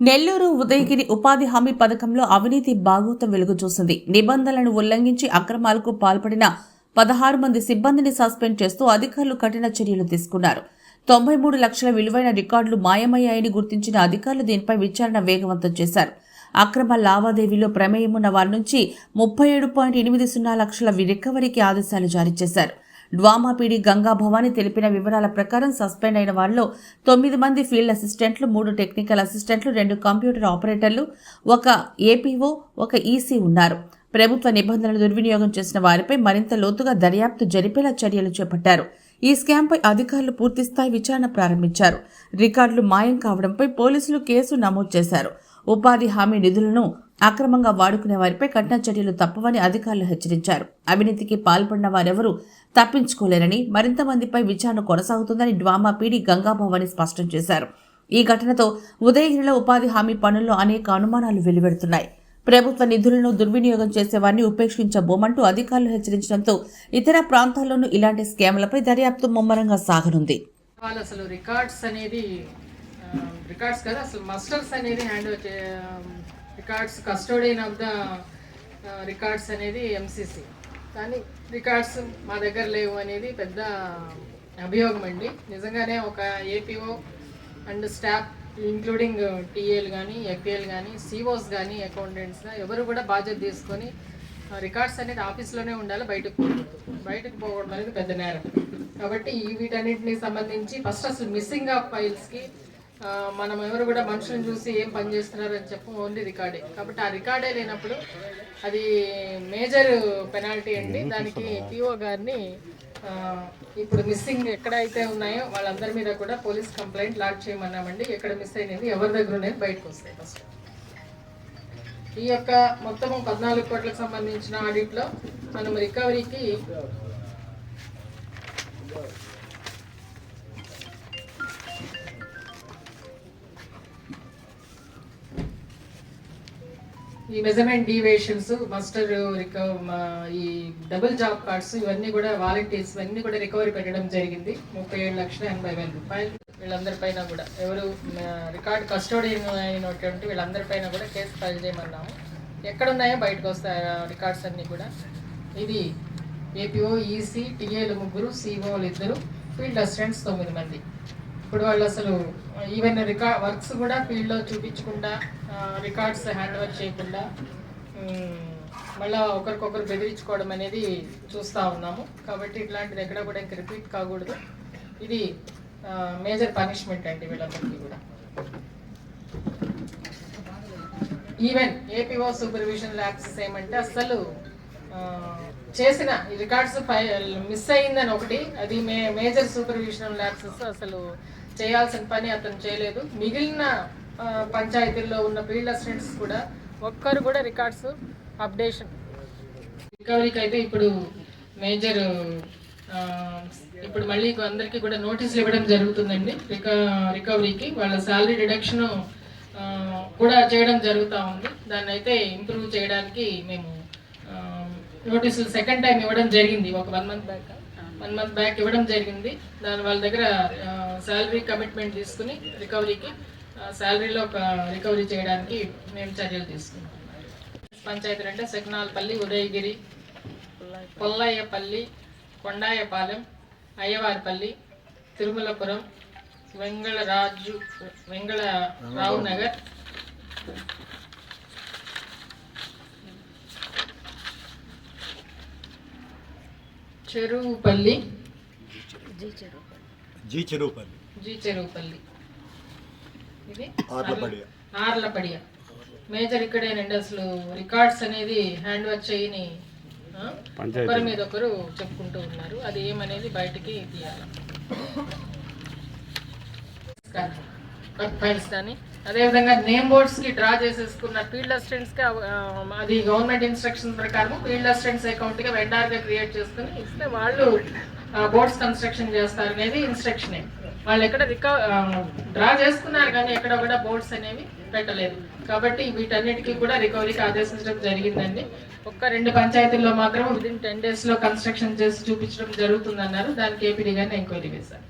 నెల్లూరు ఉదయగిరి ఉపాధి హామీ పథకంలో అవినీతి బాగోతం వెలుగు చూసింది నిబంధనలను ఉల్లంఘించి అక్రమాలకు పాల్పడిన పదహారు మంది సిబ్బందిని సస్పెండ్ చేస్తూ అధికారులు కఠిన చర్యలు తీసుకున్నారు. తొంభై మూడు లక్షల విలువైన రికార్డులు మాయమయ్యాయని గుర్తించిన అధికారులు దీనిపై విచారణ వేగవంతం చేశారు. అక్రమ లావాదేవీలో ప్రమేయమున్న వారి నుంచి ముప్పై ఏడు పాయింట్ ఎనిమిది సున్నా లక్షల రికవరీకి ఆదేశాలు జారీ చేశారు. డ్వామాపీడి గంగా భవాని తెలిపిన వివరాల ప్రకారం సస్పెండ్ అయిన వారిలో తొమ్మిది మంది ఫీల్డ్ అసిస్టెంట్లు మూడు టెక్నికల్ అసిస్టెంట్లు రెండు కంప్యూటర్ ఆపరేటర్లు ఒక ఏపీఓ ఒక ఈసీ ఉన్నారు. ప్రభుత్వ నిబంధనలు దుర్వినియోగం చేసిన వారిపై మరింత లోతుగా దర్యాప్తు జరిపేలా చర్యలు చేపట్టారు. ఈ స్కామ్పై అధికారులు పూర్తిస్థాయి విచారణ ప్రారంభించారు. రికార్డులు మాయం కావడంపై పోలీసులు కేసు నమోదు చేశారు. ఉపాధి హామీ నిధులను అక్రమంగా వాడుకునే వారిపై కఠిన చర్యలు తప్పవని అధికారులు హెచ్చరించారు. అవినీతికి పాల్పడిన వారెవరూ తప్పించుకోలేరని మరింత మందిపై విచారణ కొనసాగుతుందని డ్వామా పీడి గంగాభవాని స్పష్టం చేశారు. ఈ ఘటనతో ఉదయగిరిలో ఉపాధి హామీ పనుల్లో అనేక అనుమానాలు వెలువడుతున్నాయి. ప్రభుత్వ నిధులను దుర్వినియోగం చేసేవారిని ఉపేక్షించబోమంటూ అధికారులు హెచ్చరించడంతో ఇతర ప్రాంతాల్లోనూ ఇలాంటి స్కామ్లపై దర్యాప్తు ముమ్మరంగా సాగనుంది. అసలు రికార్డ్స్ అనేది రికార్డ్స్ కదా అసలు మస్టర్స్ అనేది hand records custodian of the records అనేది ఎంసీసీ కానీ రికార్డ్స్ మా దగ్గర లేవు అనేది పెద్ద అభియోగం అండి. నిజంగానే ఒక ఏపీఓ అండ్ స్టాఫ్ ఇంక్లూడింగ్ టీఏలు కానీ ఎఫ్ఏలు కానీ సిఓస్ కానీ అకౌంటెంట్స్ ఎవరు కూడా బాధ్యత తీసుకొని రికార్డ్స్ అనేది ఆఫీస్లోనే ఉండాలి బయటకు పోకూడదు. బయటకు పోవడం అనేది పెద్ద నేరం. కాబట్టి ఈ వీటన్నిటిని సంబంధించి ఫస్ట్ అసలు మిస్సింగ్ ఆఫ్ ఫైల్స్కి మనం ఎవరు కూడా మనుషులను చూసి ఏం పని చేస్తున్నారు అని చెప్పి ఓన్లీ రికార్డే కాబట్టి ఆ రికార్డే లేనప్పుడు అది మేజర్ పెనాల్టీ అండి. దానికి పిఓ గారిని ఇప్పుడు మిస్సింగ్ ఎక్కడైతే ఉన్నాయో వాళ్ళందరి మీద కూడా పోలీస్ కంప్లైంట్ లాక్ చేయమన్నామండి. ఎక్కడ మిస్ అయినది ఎవరి దగ్గర ఉన్నది బయటకు వస్తాయి ఫస్ట్ ఈ యొక్క మొత్తం పద్నాలుగు కోట్లకు సంబంధించిన ఆడిట్లో మనం రికవరీకి ఈ మెజర్మెంట్ డీవియేషన్స్ మస్టర్ ఈ డబుల్ జాబ్ కార్డ్స్ ఇవన్నీ కూడా వాలంటీర్స్ ఇవన్నీ కూడా రికవరీ పెట్టడం జరిగింది. ముప్పై ఏడు లక్షల ఎనభై వేల రూపాయలు వీళ్ళందరిపైన కూడా. ఎవరు రికార్డ్ కస్టోడియన్ అయినటువంటి వీళ్ళందరిపైన కూడా కేసు ఫైల్ చేయమన్నాము. ఎక్కడ ఉన్నాయో బయటకు వస్తాయి రికార్డ్స్ అన్నీ కూడా. ఇది ఏపీఓ ఈసీ టీఏలు ముగ్గురు సిఓలు ఇద్దరు ఫీల్డ్ అసిస్టెంట్స్ తొమ్మిది మంది. ఇప్పుడు వాళ్ళు అసలు ఈవెన్ రికా వర్క్స్ కూడా ఫీల్డ్లో చూపించకుండా రికార్డ్స్ హ్యాండ్ ఓవర్ చేయకుండా మళ్ళీ మళ్ళా ఒకరికొకరు బెదిరించుకోవడం అనేది చూస్తూ ఉన్నాము. కాబట్టి ఇట్లాంటిది ఎక్కడ కూడా ఇంక రిపీట్ కాకూడదు. ఇది మేజర్ పనిష్మెంట్ అండి వీళ్ళందరికీ కూడా. ఈవెన్ ఏపీఓ సూపర్విజన్ ల్యాబ్స్ ఏమంటే అసలు చేసిన ఈ రికార్డ్స్ మిస్ అయిందని ఒకటి అది మే మేజర్ సూపర్విజన్ ల్యాబ్స్ అసలు చేయాల్సిన పని అతను చేయలేదు. మిగిలిన పంచాయతీల్లో ఉన్న ఫీల్డ్ అసిస్టెంట్స్ కూడా ఒక్కరు కూడా రికార్డ్స్ అప్డేషన్. రికవరీకి అయితే ఇప్పుడు మేజర్ ఇప్పుడు మళ్ళీ అందరికీ కూడా నోటీసులు ఇవ్వడం జరుగుతుందండి. రిక రికవరీకి వాళ్ళ శాలరీ డిడక్షన్ కూడా చేయడం జరుగుతూ ఉంది. దాన్ని అయితే ఇంప్రూవ్ చేయడానికి మేము నోటీసులు సెకండ్ టైం ఇవ్వడం జరిగింది. ఒక one month back. One month back ఇవ్వడం జరిగింది. దాని వాళ్ళ దగ్గర శాలరీ కమిట్మెంట్ తీసుకుని రికవరీకి శాలరీలో రికవరీ చేయడానికి మేము చర్యలు తీసుకున్నాం పంచాయతీలు అంటే సెకనాలపల్లి ఉదయగిరి పొల్లయ్యపల్లి కొండాయపాలెం అయ్యవారిపల్లి తిరుమలపురం వెంగళరాజు వెంగళ రావు నగర్. చెరువుపల్లి. జీ చెరువుపల్లి. జీ చెరువుపల్లి. ఇది ఆర్లపడియ. ఆర్లపడియ. మేజర్ ఇక్కడేనండి అసలు రికార్డ్స్ అనేది హ్యాండ్ ఓవర్ చేయని ఒకరి మీద ఒకరు చెప్పుకుంటూ ఉన్నారు. అది ఏమనేది బయటికి తీయాలి. ఫైల్స్ కానీ. అదేవిధంగా నేమ్ బోర్డ్స్కి డ్రా చేసేసుకున్న ఫీల్డ్ అసిస్టెంట్స్కి అది గవర్నమెంట్ ఇన్స్ట్రక్షన్స్ ప్రకారం ఫీల్డ్ అసిస్టెంట్స్ అకౌంట్గా వెండార్గా క్రియేట్ చేసుకుని ఇస్తే వాళ్ళు బోర్డ్స్ కన్స్ట్రక్షన్ చేస్తారు అనేది ఇన్స్ట్రక్షన్ వాళ్ళు ఎక్కడ రిక డ్రా చేసుకున్నారు కానీ ఎక్కడ కూడా బోర్డ్స్ అనేవి పెట్టలేదు. కాబట్టి వీటన్నిటికీ కూడా రికవరీకి ఆదేశించడం జరిగిందండి. ఒక్క రెండు పంచాయతీల్లో మాత్రం విదిన్ టెన్ డేస్లో కన్స్ట్రక్షన్ చేసి చూపించడం జరుగుతుందన్నారు. దానికి ఏపీడీ గారిని ఎంక్వైరీ వేశారు